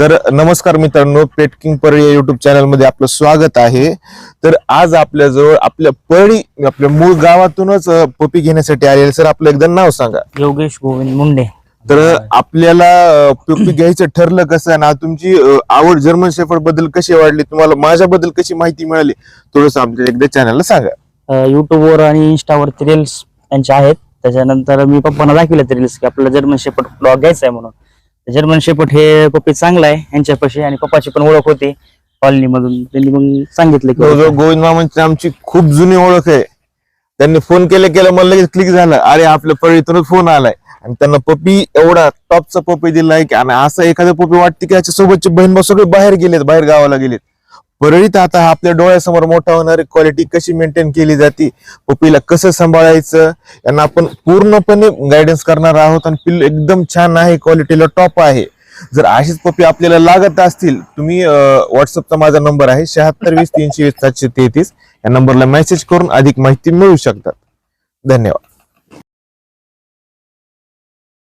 तर नमस्कार मित्रांनो पेट किंग परळी या युट्यूब चॅनलमध्ये आपलं स्वागत आहे. तर आज आपल्याजवळ आपल्या परळी आपल्या मूळ गावातूनच पपी घेण्यासाठी आलेले. सर आपलं एकदा नाव सांगा. योगेश गोविंद मुंडे. तर आपल्याला पपी घ्यायचं ठरलं कसं ना तुमची आवड जर्मन शेफर्डबद्दल कशी वाढली? तुम्हाला माझ्याबद्दल कशी माहिती मिळाली? थोडस आमच्या एकदा चॅनलला सांगा. युट्यूबवर आणि इंस्टावरती रील्स त्यांचे आहेत. त्याच्यानंतर मी पप्पांना दाखवले ते रील्स की आपल्याला जर्मन शेपट ब्लॉग घ्यायचा आहे म्हणून. जर्मन शेपट हे पप्पी चांगला आहे यांच्यापाशी आणि पप्पाची पण ओळख होती कॉलनी मधून त्यांनी मग सांगितलं की गोविंद मामांची आमची खूप जुनी ओळख आहे. त्यांनी फोन केले केलं मला लगेच क्लिक झालं. अरे आपल्या पळीतूनच फोन आलाय. आणि त्यांना पपी एवढा टॉपचा पपी दिलाय की आणि असं एखादं पपी वाटते की याच्या सोबतचे बहीण सगळे बाहेर गेलेत बाहेर गावाला गेलेत. परळीत आता हा आपल्या डोळ्यासमोर मोठा होणारी क्वालिटी कशी मेंटेन केली जाते? पपीला कसं सांभाळायचं? यांना आपण पूर्णपणे गायडन्स करणार आहोत आणि पिल्लू एकदम छान आहे क्वालिटीला टॉप आहे. जर अशीच पपी आपल्याला लागत असतील तुम्ही व्हॉट्सअपचा माझा नंबर आहे शहात्तर वीस तीनशे वीस सातशे तेहतीस. या नंबरला मेसेज करून अधिक माहिती मिळू शकतात. धन्यवाद.